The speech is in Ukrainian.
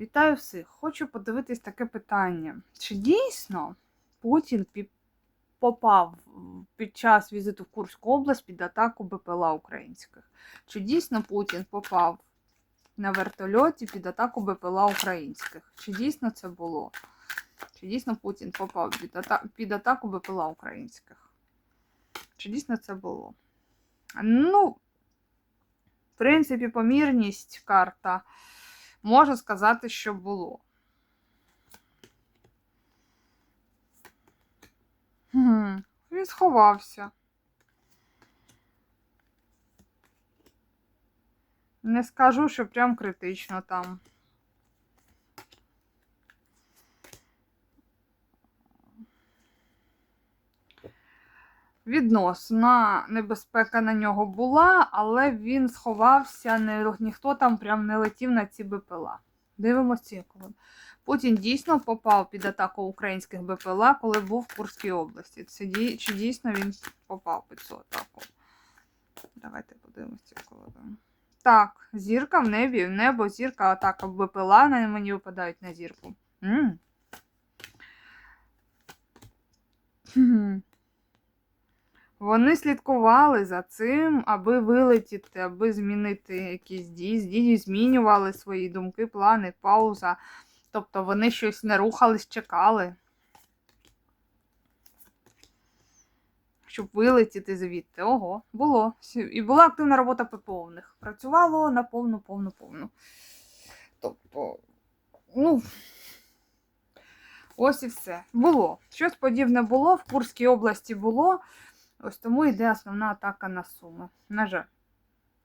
Вітаю всіх! Хочу подивитись таке питання. Чи дійсно Путін попав під час візиту в Курську область під атаку БПЛА українських? Чи дійсно Путін попав на вертольоті під атаку БПЛА українських? Чи дійсно це було? Чи дійсно Путін попав під, ата- під атаку БПЛА українських? Чи дійсно це було? Ну, в принципі, помірність карта. Можу сказати, що було. Хм, він сховався. Не скажу, що прям критично там. Відносна небезпека на нього була, але він сховався, не, ніхто там прям не летів на ці БПЛА. Дивимося ці колони. Путін дійсно попав під атаку українських БПЛА, коли був в Курській області. Це дій- чи дійсно він попав під цю атаку? Давайте подивимося ці колони. Так, зірка в небі, в небо, зірка, атака БПЛА на мені випадають на зірку. м. Вони слідкували за цим, аби вилетіти, аби змінити якісь дії. Дії змінювали свої думки, плани, пауза. Тобто вони щось не рухались, чекали. Щоб вилетіти звідти. Ого, було. І була активна робота ППО. Працювало на повну, повну, повну. Тобто, ну. Ось і все. Було. Щось подібне було, в Курській області було. Ось тому йде основна атака на Суми. На жаль.